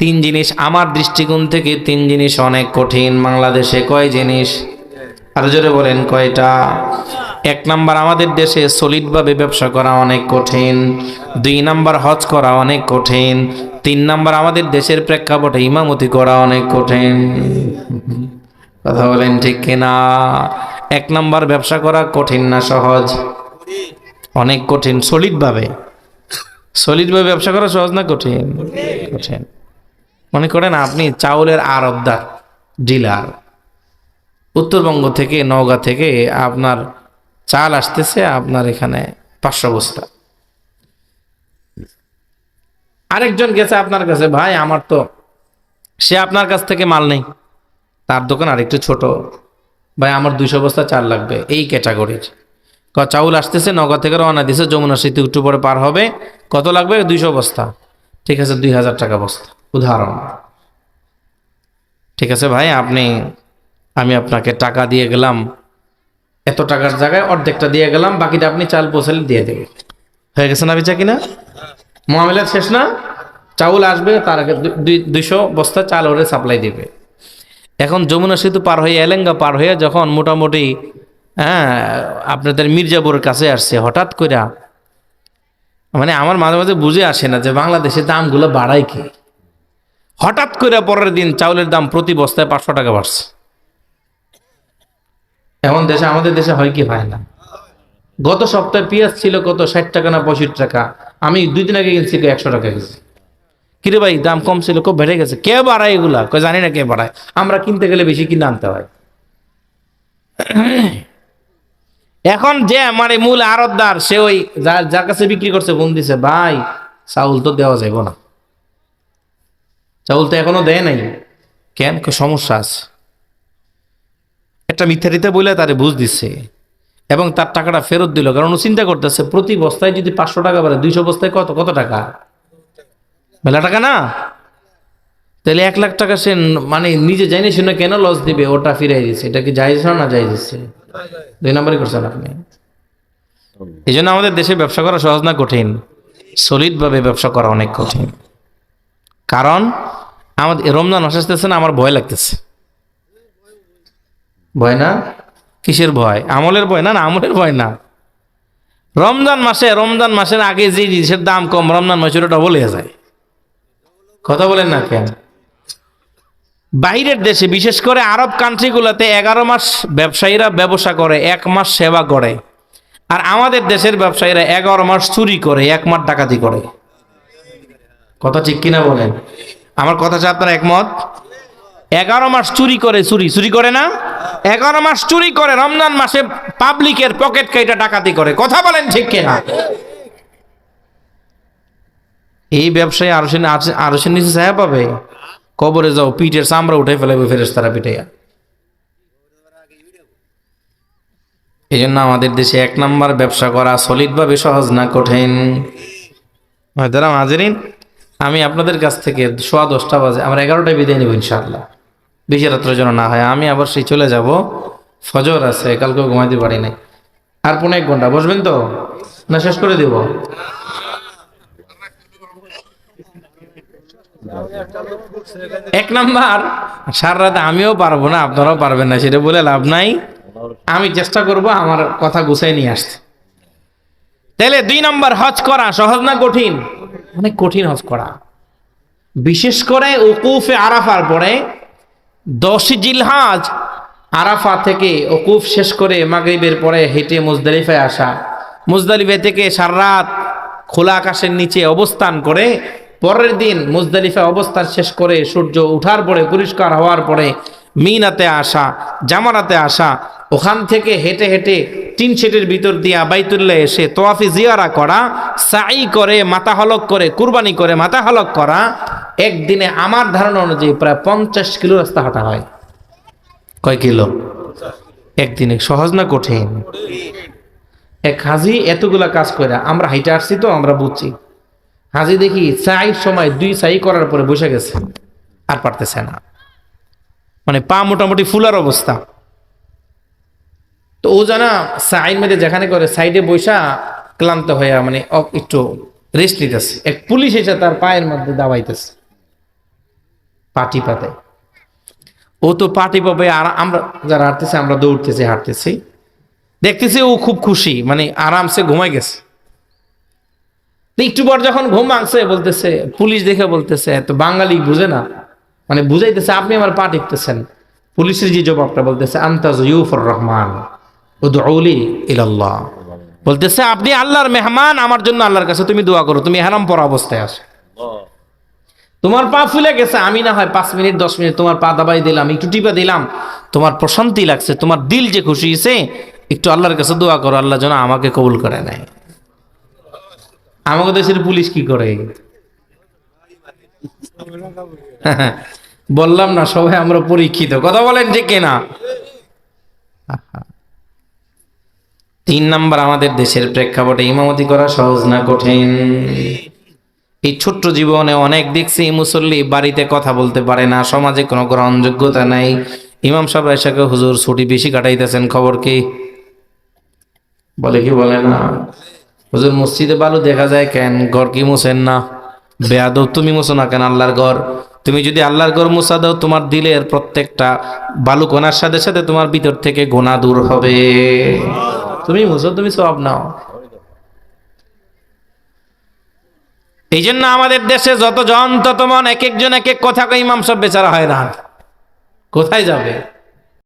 তিন জিনিস আমার দৃষ্টিকোণ থেকে তিন জিনিস অনেক কঠিন। বাংলাদেশে কয় জিনিস? আর জোরে বলেন কয়টা? এক নাম্বার, আমাদের দেশে সলিডভাবে ব্যবসা করা অনেক কঠিন। দুই নাম্বার, হজ করা অনেক কঠিন। তিন নাম্বার, আমাদের দেশের প্রেক্ষাপটে ইমামতি করা অনেক কঠিন। কথা বলেন ঠিক কিনা? এক নাম্বার, ব্যবসা করা কঠিন না সহজ? অনেক কঠিন। সলিডভাবে সলিডভাবে ব্যবসা করা সহজ না কঠিন? কঠিন। মনে করেন আপনি চাউলের আরবদার, ডিলার। উত্তরবঙ্গ থেকে, নওগাঁ থেকে আপনার চাল আসতেছে আপনার এখানে পাঁচশো বস্তা। আরেকজন গেছে আপনার কাছে, ভাই, আমার তো সে আপনার কাছ থেকে মাল নেই। তার দোকান আরেকটু ছোট। ভাই, আমার দুইশো বস্তা চাল লাগবে এই ক্যাটাগরির। ক, চাউল আসতেছে নগর থেকে রওনা দিছে, যমুনা সেতু একটু পরে পার হবে। কত লাগবে? দুইশো বস্তা। ঠিক আছে, দুই হাজার টাকা বস্তা। উদাহরণ। ঠিক আছে ভাই, আপনি, আমি আপনাকে টাকা দিয়ে গেলাম, এত টাকার জায়গায় অর্ধেকটা দিয়ে গেলাম, বাকিটা আপনি চাল পৌঁছালে দিয়ে দেবেন। হয়ে গেছে না বিচা কিনা? মহামেলার শেষ না? চাউল আসবে, তার আগে দুইশো বস্তা চাল ওরে সাপ্লাই দিবে। এখন যমুনা সেতু পার হয়ে, এলেঙ্গা পার হয়ে যখন মোটামুটি হ্যাঁ আপনাদের মির্জাপুরের কাছে আসছে, হঠাৎ করে মানে আমার মাঝে মাঝে বুঝে আসে না যে বাংলাদেশের দামগুলো বাড়ায় কি। হঠাৎ করে পরের দিন চাউলের দাম প্রতি বস্তায় পাঁচশো টাকা বাড়ছে। এমন দেশে, আমাদের দেশে হয় কি, হয় না। গত সপ্তাহে পেঁয়াজ ছিল কত? ষাট টাকা না পঁয়ষট্টি টাকা? আমি দুই দিন আগে কিনছি, একশো টাকা কেজি। কিরে ভাই, দাম কম ছিল, খুব বেড়ে গেছে। কে বাড়ায় এগুলা? জানি না কে বাড়ায়। আমরা কিনতে গেলে বেশি কিনে আনতে হয়। এখন যে এই মূল আরতদার সে ওই যার যার কাছে বিক্রি করছে, ফোন দিছে, ভাই, চাউল তো দেওয়া যাইব না। তো এখনও দেয় নাই। কেন? সমস্যা আছে। একটা মিথ্যা মিথ্যারিতে বলে তারে বুঝ দিচ্ছে এবং তার টাকাটা ফেরত দিল। কারণ ও চিন্তা করতেছে, প্রতি বস্তায় যদি পাঁচশো টাকা বাড়ে, দুইশো বস্তায় কত? কত টাকা? মেলা টাকা না? তাহলে এক লাখ টাকা সে মানে নিজে জানি শুনে কেন লস দিবে, ওটা ফিরাই দিচ্ছে এটা কি যাই না যাই দিচ্ছে দুই নম্বরই করছেন আপনি। এই জন্য আমাদের দেশে ব্যবসা করা সহজ না কঠিন। সলিডভাবে ব্যবসা করা অনেক কঠিন। কারণ আমাদের রমজান আসতেছে না আমার ভয় লাগতেছে। ভয় না? কিসের ভয়? আমলের ভয় না না আমলের ভয় না। রমজান মাসে রমজান মাসের আগে যে জিনিসের দাম কম রমজান মাসের ওটা বলে যায়। কথা বলেন না কেন? বাইরের দেশে বিশেষ করে আরব কান্ট্রিগুলোতে এগারো মাস ব্যবসায়ীরা ব্যবসা করে এক মাস সেবা করে। আর আমাদের দেশের ব্যবসায়ীরা এগারো মাস চুরি করে এক মাস ডাকাতি করে। কথা ঠিক কিনা বলেন? আমার কথা আপনার একমত? এগারো মাস চুরি করে, চুরি চুরি করে না? এগারো মাস চুরি করে, রমজান মাসে পাবলিকের পকেট কাইটা ডাকাতি করে। কথা বলেন ঠিক কিনা? এই ব্যবসায় আরও আরও নিচে ছায়া পাবে? কবরে যাও, পিঠের চামড়া উঠে ফেলাবে ফেরেস তারা পিঠাইয়া এই জন্য আমাদের দেশে এক নাম্বার ব্যবসা করা সলিডভাবে সহজ না, কঠিন। হাজিরিন আমি আপনাদের কাছ থেকে সোয়া দশটা বাজে, আমরা এগারোটায় বিদায় নেব ইনশাআল্লাহ। বেশি রাত্রের জন্য না হয়, আমি আবার সেই চলে যাব। ফজর আছে, কালকেও ঘুমাইতে পারি নাই। আর পনেরো এক ঘণ্টা, বসবেন তো? না, শেষ করে দিব? এক নাম্বার, সারা রাত আমিও পারব না, আপনারাও পারবেন না, সেটা বলে লাভ নাই। আমি চেষ্টা করব আমার কথা গুছাই নিয়ে আসতে। তাহলে দুই নম্বর হজ করা সহজ না কঠিন? অনেক কঠিন হজ করা। বিশেষ করে উকুফে আরাফার পরে দশ জিলহাজ আরাফা থেকে ওকুফ শেষ করে মাগরিবের পরে হেঁটে মুজদালিফায় আসা। মুজদালিফা থেকে সারা রাত খোলা আকাশের নিচে অবস্থান করে পরের দিন মুজদালিফা অবস্থান শেষ করে সূর্য উঠার পরে পরিষ্কার হওয়ার পরে মিনাতে আসা জামারাতে আসা ওখান থেকে হেঁটে হেঁটে তিন সেটের ভিতর দিয়া বাইতুল্লাহ এসে তোয়াফি জিয়ারা করা সাই করে, মাথা হলক করে, কুরবানি করে, মাথা হলক করা, একদিনে আমার ধারণা অনুযায়ী প্রায় পঞ্চাশ কিলো রাস্তা হাঁটা হয়। কয় কিলো? একদিনে সহজ না কঠিন? এক হাজি এতগুলা কাজ করে আমরা হাইটে আসছি তো, আমরা বুঝছি। হাজি দেখি চাই সময় দুই চাই করার পরে বসে গেছে, আর পারতেছে না। মানে পা মোটামুটি ফুলার অবস্থা। তো ও জানা সাইড মেরে যেখানে করে, সাইডে বৈশা ক্লান্ত হইয়া মানে একটু রেস্ট নিতেছে। এক পুলিশ এসে তার পায়ের মধ্যে দাবাইতেছে। পাটি পাতায় ও তো পাটি পাবে আর আমরা যারা হাঁটতেছি, আমরা দৌড়তেছি, হাঁটতেছি। দেখতেছি ও খুব খুশি মানে আরামসে ঘুমাই গেছে। একটু পর যখন ঘুম ভাঙছে, বলতেছে, পুলিশ দেখে বলতেছে, তো বাঙালি বুঝে না। মানে বুঝাইতেছে, আপনি আমার পা টিপতেছেন। পুলিশের যে জবাবটা বলতেছে আন্তাজ ইউফর রহমান। উদউলি ইলাল্লাহ। বলতেছে, আপনি আল্লাহর মেহমান, আমার জন্য আল্লাহর কাছে তুমি দোয়া করো, তুমি হারাম পরা অবস্থায় আসো তোমার পা ফুলে গেছে, আমি না হয় পাঁচ মিনিট, দশ মিনিট তোমার পা দাবাই দিলাম, একটু টিপা দিলাম, তোমার প্রশান্তি লাগছে, তোমার দিল যে খুশি হয়েছে একটু আল্লাহর কাছে দোয়া করো, আল্লাহ যেন আমাকে কবুল করে নেয়। আমাকে দেশের পুলিশ কি করে? বললাম না, সবাই আমরা পরীক্ষিত। কথা বলেন যে কেনা? তিন নাম্বার আমাদের দেশের প্রেক্ষাপটে ইমামতি করা সহজ না কঠিন? এই ছোট্ট জীবনে অনেক দেখছি মুসল্লি বাড়িতে কথা বলতে পারে না, সমাজে কোনো গ্রহণযোগ্যতা নাই। ইমাম সাহেব এসাকে হুজুর ছুটি বেশি কাটাইতেছেন, খবর কি? বলে কি বলে না? হুজুর মসজিদে বালু দেখা যায় কেন? ঘর কি মুছেন না? বেয়াদব তুমি মুছো না কেন আল্লাহর ঘর? তুমি যদি আল্লাহর ঘর মুছা দাও, তোমার দিলের প্রত্যেকটা বালু কোনার সাথে সাথে তোমার ভিতর থেকে গোনা দূর হবে। তুমি মুসল তুমি সব নাও। এই জন্য আমাদের দেশে যতজন তত মন, এক একজন, এক এক কথা ইমাম সব বেচারা হয় না কোথায় যাবে?